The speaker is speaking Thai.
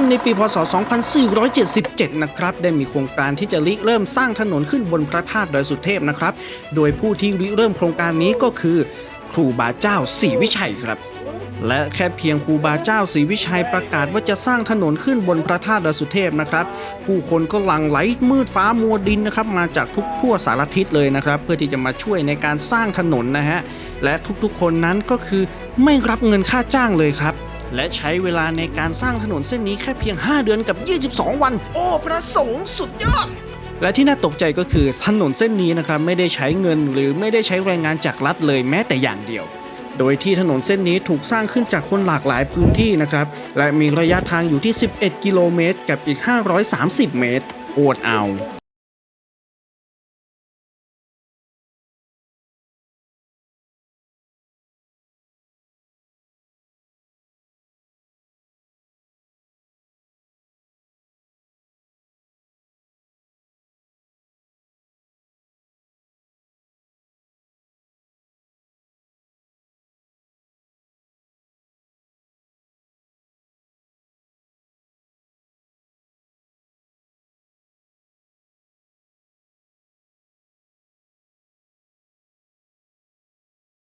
นในปีพศ 2477 นะครับ ได้มีโครงการที่จะริเริ่มสร้างถนนขึ้นบนพระธาตุดอยสุเทพนะครับ โดยผู้ที่ริเริ่มโครงการนี้ก็คือ ครูบาเจ้าศรีวิชัยครับและแค่เพียงครูบาเจ้าศรีวิชัยประกาศว่าจะสร้างถนนขึ้นบนพระธาตุดอยสุเทพนะครับ ผู้คนก็หลั่งไหลมืดฟ้ามัวดินนะครับมาจากทุกทั่วสารทิศเลยนะครับ เพื่อที่จะมาช่วยในการสร้างถนนนะฮะและทุกๆคนนั้นก็คือไม่รับเงินค่าจ้างเลยครับ และใช้เวลาในการสร้างถนนเส้นนี้แค่เพียง 5 เดือนกับ 22 วัน โอ้พระสงฆ์สุดยอด และที่น่าตกใจก็คือถนนเส้นนี้นะครับไม่ได้ใช้เงินหรือไม่ได้ใช้แรงงานจากรัฐเลยแม้แต่อย่างเดียว โดยที่ถนนเส้นนี้ถูกสร้างขึ้นจากคนหลากหลายพื้นที่นะครับและมีระยะทางอยู่ที่ 11 กิโลเมตร กับอีก 530 เมตร โอดเอา